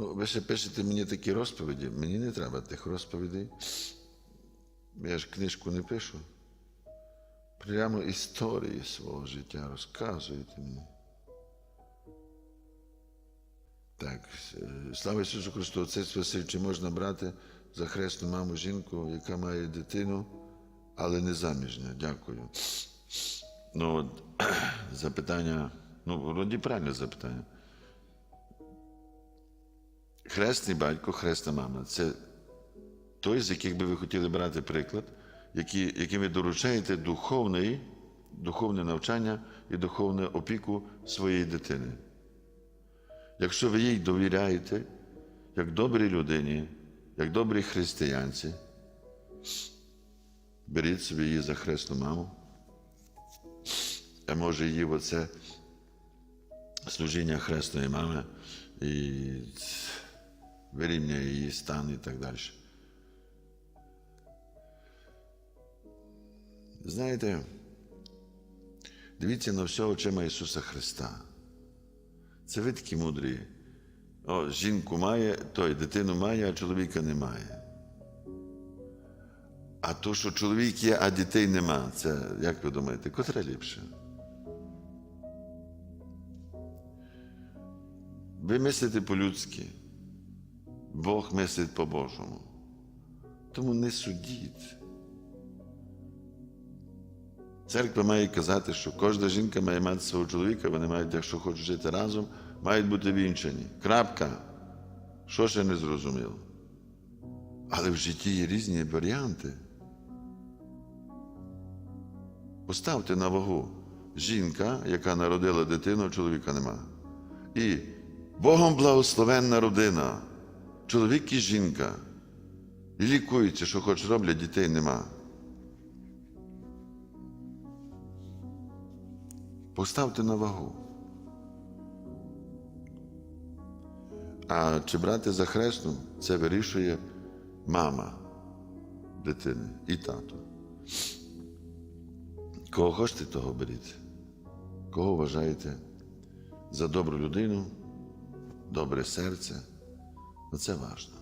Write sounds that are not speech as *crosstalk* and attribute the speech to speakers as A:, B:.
A: Ну, ви ще пишете мені такі розповіді. Мені не треба тих розповідей. Я ж книжку не пишу. Прямо історії свого життя розказуєте мені. Так, е, слава Ісусу Христу, Отець Василь, чи можна брати за хресну маму жінку, яка має дитину, але не заміжня? Дякую. Ну, от, *clears throat* запитання, ну, вроді правильне запитання. Хресний батько, хресна мама це той, з яких би ви хотіли брати приклад, які, яким ви доручаєте духовний, духовне навчання і духовну опіку своєї дитини. Якщо ви їй довіряєте, як добрій людині, як добрій християнці, беріть собі її за хресну маму, а може її в оце служіння хресної мами вирівняє її стан і так далі. Знаєте, дивіться на все очима Ісуса Христа. Це ви такі мудрі. О, жінку має, той дитину має, а чоловіка немає. А то, що чоловік є, а дітей нема, це, як ви думаєте, котре ліпше? Ви мислите по-людськи, Бог мислить по-божому. Тому не судіть. Церква має казати, що кожна жінка має мати свого чоловіка, вони мають, якщо хочуть жити разом, мають бути вінчані. Крапка. Що ще не зрозуміло? Але в житті є різні варіанти. Поставте на вагу жінка, яка народила дитину, чоловіка нема. І Богом благословенна родина, чоловік і жінка. І лікуються, що хоч роблять, дітей нема. Поставте на вагу. А чи брати за хресну, це вирішує мама дитини і тато. Кого хочете, того беріть. Кого вважаєте за добру людину, добре серце, це важливо.